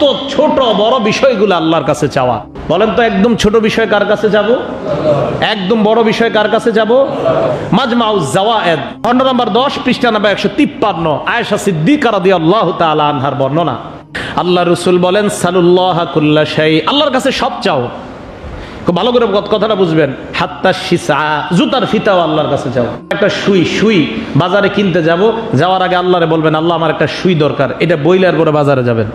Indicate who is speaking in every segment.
Speaker 1: সমস্ত ছোট বড় বিষয়গুলো আল্লাহর কাছে চাওয়া। বলেন তো, একদম ছোট বিষয় কার কাছে যাব? একদম বড় বিষয় কার কাছে যাব? মাজমাউ জাওয়ায়েদ। খণ্ড নম্বর দশ, পৃষ্ঠা নাম্বার একশো তিপ্পান্ন। আয়েশা সিদ্দিকা রাদিয়াল্লাহু তাআলা আনহার বর্ণনা। আল্লাহ রসুল বলেন, সালুল্লাহ কুল্লা শাই আল্লাহর কাছে সব চাও। খুব ভালো করে কথাটা বুঝবেন। হাত্তা শিসা জুতার ফিতাও আল্লাহর কাছে যাও একটা সুই সুই, বাজারে কিনতে যাব, যাওয়ার আগে আল্লাহরে বলবেন, আল্লাহ, আমার একটা সুই দরকার। এটা বইলার করে বাজারে যাবেন।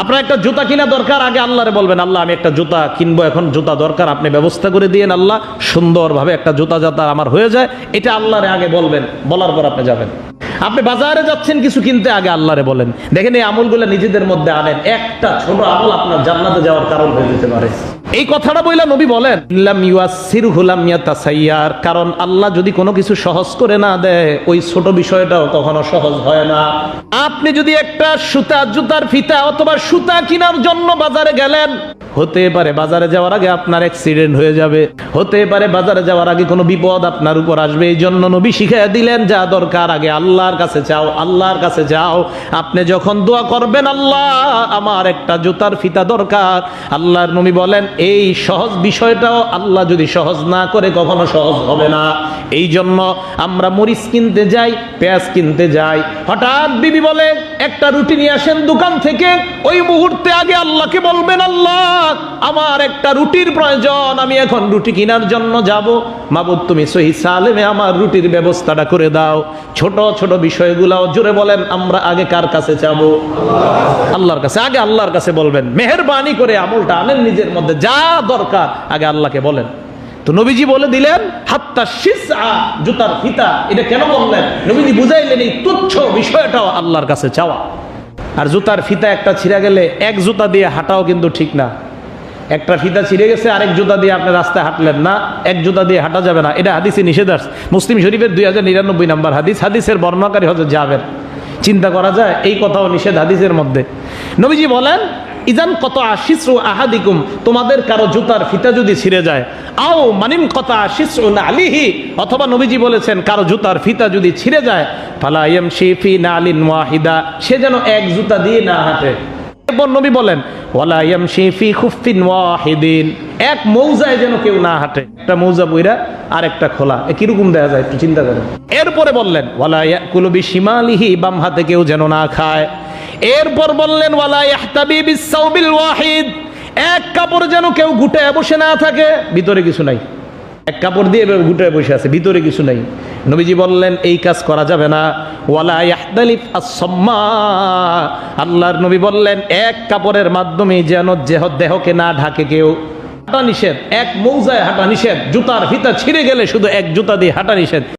Speaker 1: আপনার একটা জুতা কিনা দরকার? আগে আল্লাহরে বলবেন, আল্লাহ, আমি একটা জুতা কিনবো, এখন জুতা দরকার, আপনি ব্যবস্থা করে দিয়ে আল্লাহ সুন্দরভাবে একটা জুতা যাতা আমার হয়ে যায়। এটা আল্লাহরে আগে বলবেন, বলার পর আপনি যাবেন। আপনি বাজারে যাচ্ছেন, কিছু কিনতে আগে আল্লাহরে বলেন। দেখেন এই আমলগুলো নিজেদের মধ্যে আনেন। একটা ছোট আমল আপনার জান্নাতে যাওয়ার কারণ হয়ে যেতে পারে। এই কথাটা বইলা নবী বলেন কারণ আল্লাহ যদি কোনো কিছু সহজ করে না দেয়, ওই ছোট বিষয়টাও কখনো সহজ হয় না। আপনি যদি একটা সুতা, জুতার ফিতা অথবা সুতা কেনার জন্য বাজারে গেলেন হতে পারে বাজারে যাওয়ার আগে আপনার অ্যাক্সিডেন্ট হয়ে যাবে। হতে পারে বাজারে যাওয়ার আগে কোনো বিপদ আপনার উপর আসবে। এই জন্য নবী শিখিয়ে দিলেন, যা দরকার আগে আল্লাহর কাছে চাও, আল্লাহর কাছে যাও। আপনি যখন দোয়া করবেন, আল্লাহ, আমার একটা জুতার ফিতা দরকার। আল্লাহর নবী বলেন, এই সহজ বিষয়টাও আল্লাহ যদি সহজ না করে, কখনো সহজ হবে না। এই জন্য আমরা মরিচ কিনতে যাই, পেঁয়াজ কিনতে যাই। হঠাৎ বিবি বলে, একটা রুটি নিয়ে আসেন দোকান থেকে, ওই মুহূর্তে আগে আল্লাহকে বলবেন, আল্লাহ আমার একটা রুটির প্রয়োজন, আমি এখন রুটি কেনার জন্য যাব। মাবুদ, তুমি সহি সালেমে আমার রুটির ব্যবস্থাটা করে দাও। ছোট ছোট বিষয়গুলো জোরে বলেন, আমরা আগে কার কাছে যাব? আল্লাহর কাছে। আগে আল্লাহর কাছে বলবেন। মেহরবানি করে আমলটা আনেন নিজের মধ্যে, যা দরকার, আগে আল্লাহকে বলেন। তো নবীজি বলে দিলেন, হাত্তা শিসা জুতার ফিতা, এটা কেন বললেন? নবীজি বুঝাইলেন এই তুচ্ছ বিষয়টাও আল্লাহর কাছে চাওয়া। আর জুতার ফিতা একটা ছিঁড়ে গেলে এক জুতা দিয়ে হাঁটাও কিন্তু ঠিক না। একটা ফিতা ছিঁড়ে গেছে, আরেক জুতা দিয়ে আপনি রাস্তায় হাঁটলেন না, এক জুতা দিয়ে হাঁটা যাবে না। এটা হাদিসে নিষেধাস মুসলিম শরীফের দুই হাজার নিরানব্বই নম্বর হাদিস, হাদিসের বর্ণনাকারী হজরত যাবেন চিন্তা করা যায়, এই কথাও নিষেধ হাদিসের মধ্যে। নবীজি বলেন, ইজান কত আশিসু আহাদিকুম তোমাদের কারও জুতার ফিতা যদি ছিঁড়ে যায়, আও মানিম কত আশিসু আলিহি অথবা নবীজি বলেছেন, কারও জুতার ফিতা যদি ছিঁড়ে যায়, ফালা ইয়ামশি ফি নালিন ওয়াহিদা সে যেন এক জুতা দিয়ে না হাঁটে। নবী বলেন এক মৌজায় যেন কেউ না হাঁটে, একটা মৌজা বইরা আর একটা খোলা কীরকম যায়, একটু চিন্তা করেন। এরপরে বললেন বাম হাতে কেউ যেন না খায়। এরপর বললেন, ওয়ালা ওয়াহিদ। এক কাপড় যেন কেউ ঘুটে বসে না থাকে, ভিতরে কিছু নাই। এক কাপড় দিয়ে ঘুটে বসে আছে, ভিতরে কিছু নাই। নবীজি বললেন, এই কাজ করা যাবে না। আল্লাহর নবী বললেন, এক কাপড়ের মাধ্যমে যেন দেহ দেহকে না ঢাকে কেউ। হাঁটা নিষেধ, এক মৌজায় হাঁটা নিষেধ, জুতার ফিতা ছিঁড়ে গেলে শুধু এক জুতা দিয়ে হাঁটা নিষেধ।